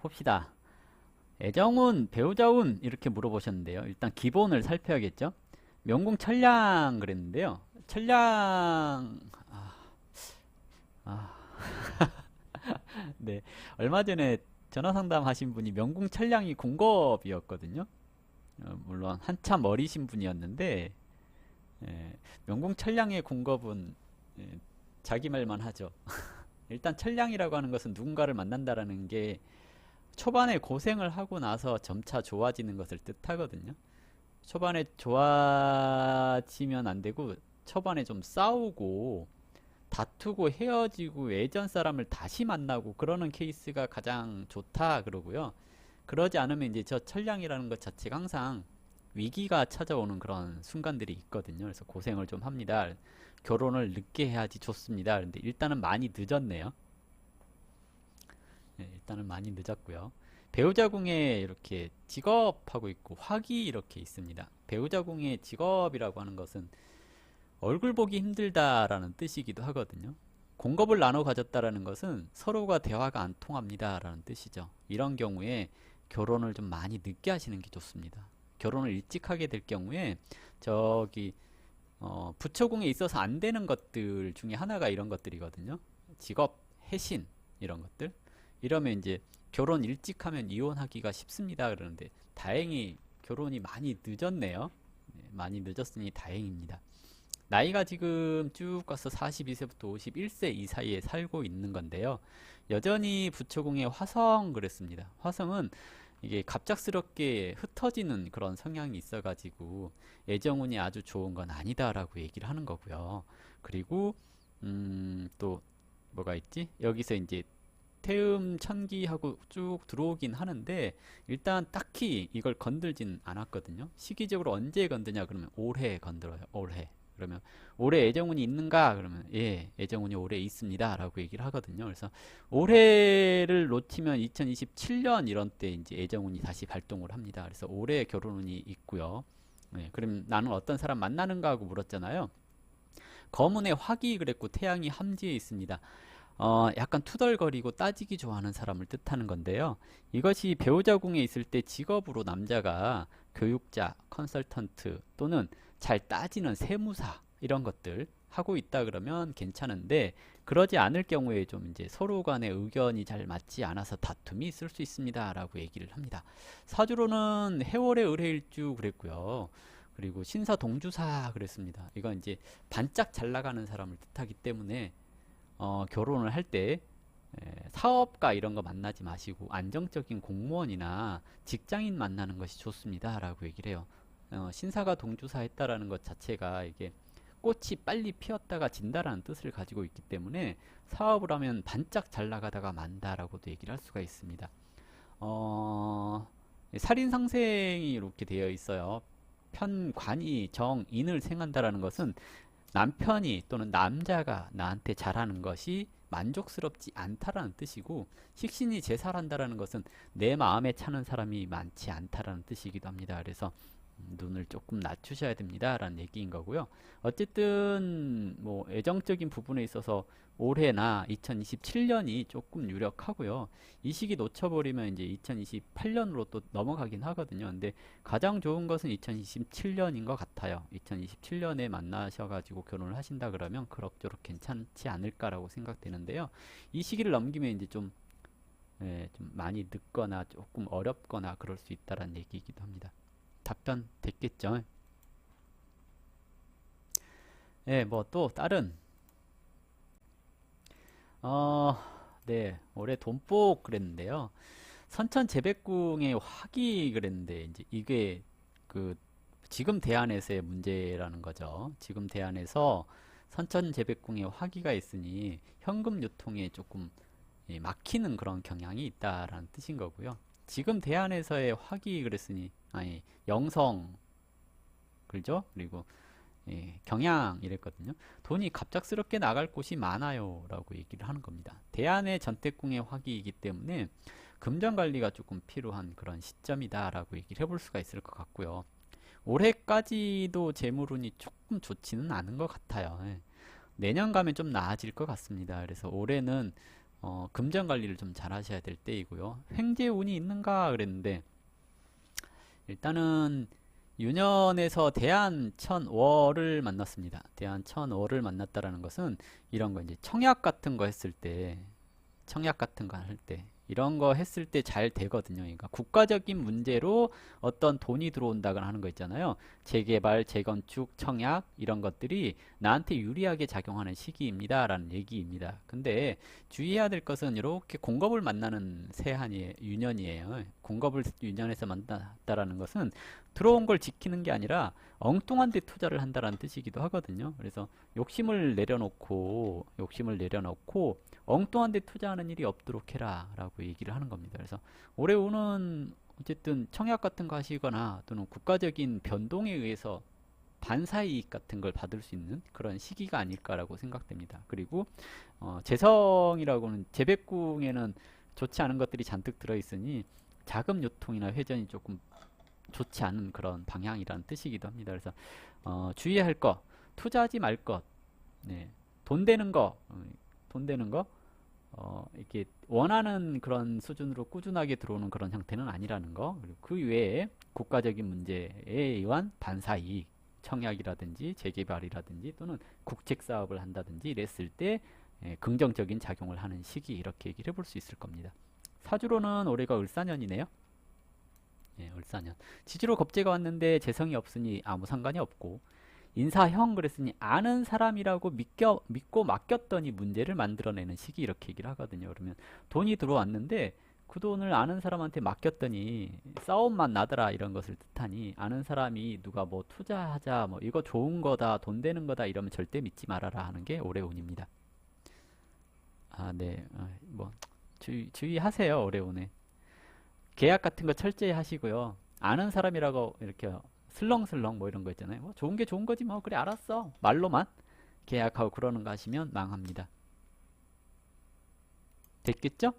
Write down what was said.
봅시다. 애정운, 배우자운 이렇게 물어보셨는데요. 일단 기본을 살펴야겠죠. 명궁 천량 그랬는데요. 천량 아, 아. 네 얼마 전에 전화 상담하신 분이 명궁 천량이 공급이었거든요. 어, 물론 한참 어리신 분이었는데 예, 명궁 천량의 공급은 예, 자기 말만 하죠. 일단 천량이라고 하는 것은 누군가를 만난다라는 게 초반에 고생을 하고 나서 점차 좋아지는 것을 뜻하거든요. 초반에 좋아지면 안 되고 초반에 좀 싸우고 다투고 헤어지고 예전 사람을 다시 만나고 그러는 케이스가 가장 좋다 그러고요. 그러지 않으면 이제 저 천량이라는 것 자체가 항상 위기가 찾아오는 그런 순간들이 있거든요. 그래서 고생을 좀 합니다. 결혼을 늦게 해야지 좋습니다. 근데 일단은 많이 늦었네요. 네, 일단은 많이 늦었고요. 배우자궁에 이렇게 직업하고 있고 화기 이렇게 있습니다. 배우자궁의 직업이라고 하는 것은 얼굴 보기 힘들다라는 뜻이기도 하거든요. 공급을 나눠 가졌다라는 것은 서로가 대화가 안 통합니다라는 뜻이죠. 이런 경우에 결혼을 좀 많이 늦게 하시는 게 좋습니다. 결혼을 일찍 하게 될 경우에 저기 어, 부처궁에 있어서 안 되는 것들 중에 하나가 이런 것들이거든요. 직업, 해신 이런 것들. 이러면 이제 결혼 일찍 하면 이혼하기가 쉽습니다. 그러는데 다행히 결혼이 많이 늦었네요. 네, 많이 늦었으니 다행입니다. 나이가 지금 쭉 가서 42세부터 51세 이 사이에 살고 있는 건데요. 여전히 부처궁의 화성 그랬습니다. 화성은 이게 갑작스럽게 흩어지는 그런 성향이 있어가지고 애정운이 아주 좋은 건 아니다라고 얘기를 하는 거고요. 그리고 음, 또 뭐가 있지? 여기서 이제 태음 천기하고 쭉 들어오긴 하는데 일단 딱히 이걸 건들진 않았거든요. 시기적으로 언제 건드냐 그러면 올해 건들어요. 올해. 그러면 올해 애정운이 있는가? 그러면 예, 애정운이 올해 있습니다. 라고 얘기를 하거든요. 그래서 올해를 놓치면 2027년 이런 때 이제 애정운이 다시 발동을 합니다. 그래서 올해 결혼운이 있고요. 네, 그럼 나는 어떤 사람 만나는가 하고 물었잖아요. 거문의 화기 그랬고 태양이 함지에 있습니다. 어, 약간 투덜거리고 따지기 좋아하는 사람을 뜻하는 건데요. 이것이 배우자궁에 있을 때 직업으로 남자가 교육자, 컨설턴트 또는 잘 따지는 세무사 이런 것들 하고 있다 그러면 괜찮은데 그러지 않을 경우에 좀 이제 서로 간의 의견이 잘 맞지 않아서 다툼이 있을 수 있습니다 라고 얘기를 합니다. 사주로는 해월의 을해일주 그랬고요. 그리고 신사 동주사 그랬습니다. 이건 이제 반짝 잘 나가는 사람을 뜻하기 때문에 어, 결혼을 할 때 사업가 이런 거 만나지 마시고 안정적인 공무원이나 직장인 만나는 것이 좋습니다 라고 얘기를 해요. 어, 신사가 동주사 했다라는 것 자체가 이게 꽃이 빨리 피었다가 진다라는 뜻을 가지고 있기 때문에 사업을 하면 반짝 잘 나가다가 만다라고도 얘기를 할 수가 있습니다. 어, 살인상생이 이렇게 되어 있어요. 편관이 정인을 생한다라는 것은 남편이 또는 남자가 나한테 잘하는 것이 만족스럽지 않다라는 뜻이고 식신이 제살한다라는 것은 내 마음에 차는 사람이 많지 않다라는 뜻이기도 합니다. 그래서 눈을 조금 낮추셔야 됩니다. 라는 얘기인 거고요. 어쨌든 뭐 애정적인 부분에 있어서 올해나 2027년이 조금 유력하고요. 이 시기 놓쳐버리면 이제 2028년으로 또 넘어가긴 하거든요. 근데 가장 좋은 것은 2027년인 것 같아요. 2027년에 만나셔 가지고 결혼을 하신다 그러면 그럭저럭 괜찮지 않을까 라고 생각되는데요. 이 시기를 넘기면 이제 좀, 예, 좀 많이 늦거나 조금 어렵거나 그럴 수 있다라는 얘기이기도 합니다. 답변 됐겠죠? 예, 뭐 또 다른 어, 네, 올해 돈복 그랬는데요. 선천 재백궁의 화기 그랬는데 이제 이게 그 지금 대안에서의 문제라는 거죠. 지금 대안에서 선천 재백궁에 화기가 있으니 현금 유통에 조금 예, 막히는 그런 경향이 있다라는 뜻인 거고요. 지금 대안에서의 화기 그랬으니 아니 영성 그죠? 그리고 예, 경향 이랬거든요. 돈이 갑작스럽게 나갈 곳이 많아요 라고 얘기를 하는 겁니다. 대안의 전태궁의 화기이기 때문에 금전 관리가 조금 필요한 그런 시점이다 라고 얘기를 해볼 수가 있을 것 같고요. 올해까지도 재물운이 조금 좋지는 않은 것 같아요. 예. 내년 가면 좀 나아질 것 같습니다. 그래서 올해는 어, 금전 관리를 좀 잘 하셔야 될 때이고요. 횡재 운이 있는가 그랬는데 일단은 유년에서 대한천월을 만났습니다. 대한천월을 만났다라는 것은 이런 거 이제 청약 같은 거 했을 때 청약 같은 거 할 때 이런 거 했을 때 잘 되거든요. 그러니까 국가적인 문제로 어떤 돈이 들어온다거나 하는 거 있잖아요. 재개발, 재건축, 청약 이런 것들이 나한테 유리하게 작용하는 시기입니다 라는 얘기입니다. 근데 주의해야 될 것은 이렇게 공급을 만나는 세한이 유년이에요. 공급을 유년에서 만났다라는 것은 들어온 걸 지키는 게 아니라 엉뚱한 데 투자를 한다라는 뜻이기도 하거든요. 그래서 욕심을 내려놓고 욕심을 내려놓고 엉뚱한 데 투자하는 일이 없도록 해라 라고 얘기를 하는 겁니다. 그래서 올해 오는 어쨌든 청약 같은 거 하시거나 또는 국가적인 변동에 의해서 반사이익 같은 걸 받을 수 있는 그런 시기가 아닐까라고 생각됩니다. 그리고 어, 재성이라고는 재백궁에는 좋지 않은 것들이 잔뜩 들어있으니 자금 유통이나 회전이 조금 좋지 않은 그런 방향이라는 뜻이기도 합니다. 그래서 어, 주의할 것, 투자하지 말 것, 네, 돈 되는 거, 어, 돈 되는 거, 어, 이렇게 원하는 그런 수준으로 꾸준하게 들어오는 그런 형태는 아니라는 거. 그리고 그 외에 국가적인 문제에 의한 반사 이익, 청약이라든지 재개발이라든지 또는 국책 사업을 한다든지 이랬을 때 예, 긍정적인 작용을 하는 시기 이렇게 얘기를 해볼 수 있을 겁니다. 사주로는 올해가 을사년이네요. 예, 을사년. 지지로 겁재가 왔는데 재성이 없으니 아무 상관이 없고 인사형 그랬으니 아는 사람이라고 믿겨, 믿고 맡겼더니 문제를 만들어내는 시기 이렇게 얘기를 하거든요. 그러면 돈이 들어왔는데 그 돈을 아는 사람한테 맡겼더니 싸움만 나더라 이런 것을 뜻하니 아는 사람이 누가 뭐 투자하자 뭐 이거 좋은 거다 돈 되는 거다 이러면 절대 믿지 말아라 하는 게 올해 운입니다. 아, 네. 어, 뭐 주의, 주의하세요. 올해 운에. 계약 같은 거 철저히 하시고요. 아는 사람이라고 이렇게 슬렁슬렁 뭐 이런 거 있잖아요. 뭐 좋은 게 좋은 거지 뭐 그래 알았어. 말로만 계약하고 그러는 거 하시면 망합니다. 됐겠죠?